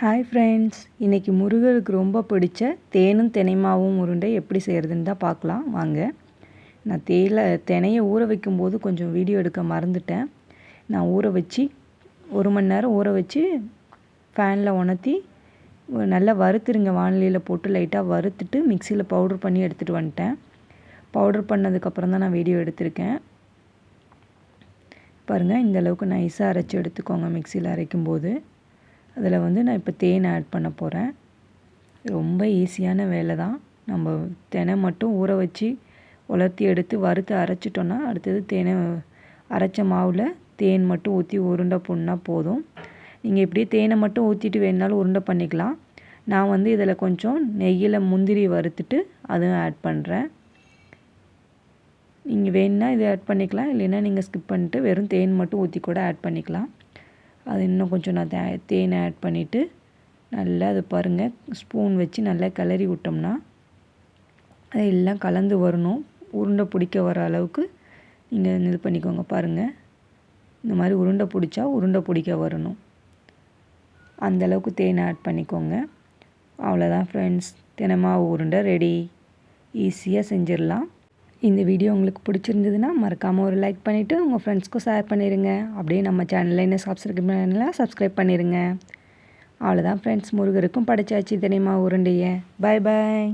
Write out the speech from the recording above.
Hi friends இன்றைக்கி முருகருக்கு ரொம்ப பிடிச்ச தேனும் தினைமாவும் உருண்டை எப்படி செய்கிறதுன்னு தான் பார்க்கலாம். வாங்க. நான் தேயிலை தினையை ஊற வைக்கும்போது கொஞ்சம் வீடியோ எடுக்க மறந்துட்டேன். நான் ஊற வச்சு ஒரு மணி நேரம் ஊற வச்சு ஃபேனில் உணர்த்தி நல்லா வறுத்துருங்க. வானிலையில் போட்டு லைட்டாக வறுத்துட்டு மிக்சியில் பவுட்ரு பண்ணி எடுத்துகிட்டு வந்துட்டேன். பவுடர் பண்ணதுக்கப்புறம் தான் நான் வீடியோ எடுத்திருக்கேன். பாருங்கள் இந்த அளவுக்கு நைஸாக அரைச்சி எடுத்துக்கோங்க மிக்சியில் அரைக்கும்போது. அதில் வந்து நான் இப்போ தேன் ஆட் பண்ண போகிறேன் ரொம்ப ஈஸியான வேலை தான். நம்ம தினை மட்டும் ஊற வச்சு உலர்த்தி எடுத்து வறுத்து அரைச்சிட்டோன்னா அடுத்தது தேனை அரைச்ச மாவில் தேன் மட்டும் ஊற்றி உருண்டை புண்ணால் போதும். நீங்கள் இப்படியே தேனை மட்டும் ஊற்றிட்டு வேணுனாலும் உருண்டை பண்ணிக்கலாம். நான் வந்து இதில் கொஞ்சம் நெய்யில் முந்திரி வறுத்துட்டு அதுவும் ஆட் பண்ணுறேன் நீங்கள் வேணுன்னா இதை ஆட் பண்ணிக்கலாம். இல்லைன்னா நீங்கள் ஸ்கிப் பண்ணிட்டு வெறும் தேன் மட்டும் ஊற்றி கூட ஆட் பண்ணிக்கலாம். அது இன்னும் கொஞ்சம் நான் தே தேனை ஆட் பண்ணிவிட்டு நல்லா அது பாருங்கள் ஸ்பூன் வச்சு நல்லா கிளறி விட்டோம்னா அது எல்லாம் கலந்து வரணும். உருண்டை பிடிக்க வர அளவுக்கு நீங்கள் இது பண்ணிக்கோங்க பாருங்கள் இந்த மாதிரி உருண்டை பிடிச்சா உருண்டை பிடிக்க வரணும். அந்தளவுக்கு தேனை ஆட் பண்ணிக்கோங்க. அவ்வளோதான் ஃப்ரெண்ட்ஸ் தினமாக உருண்டை ரெடி ஈஸியாக செஞ்சிடலாம். இந்த வீடியோ உங்களுக்கு பிடிச்சிருந்ததுன்னா மறக்காமல் ஒரு லைக் பண்ணிவிட்டு உங்கள் ஃப்ரெண்ட்ஸ்க்கும் ஷேர் பண்ணிடுங்க அப்படியே நம்ம சேனலில் என்ன சப்ஸ்கிரைப் பண்ணலாம் சப்ஸ்கிரைப் பண்ணிடுங்க அவ்வளோதான் ஃப்ரெண்ட்ஸ் முருகருக்கும் படைச்சாச்சு தெரியுமா உருண்டையை? பாய் பாய்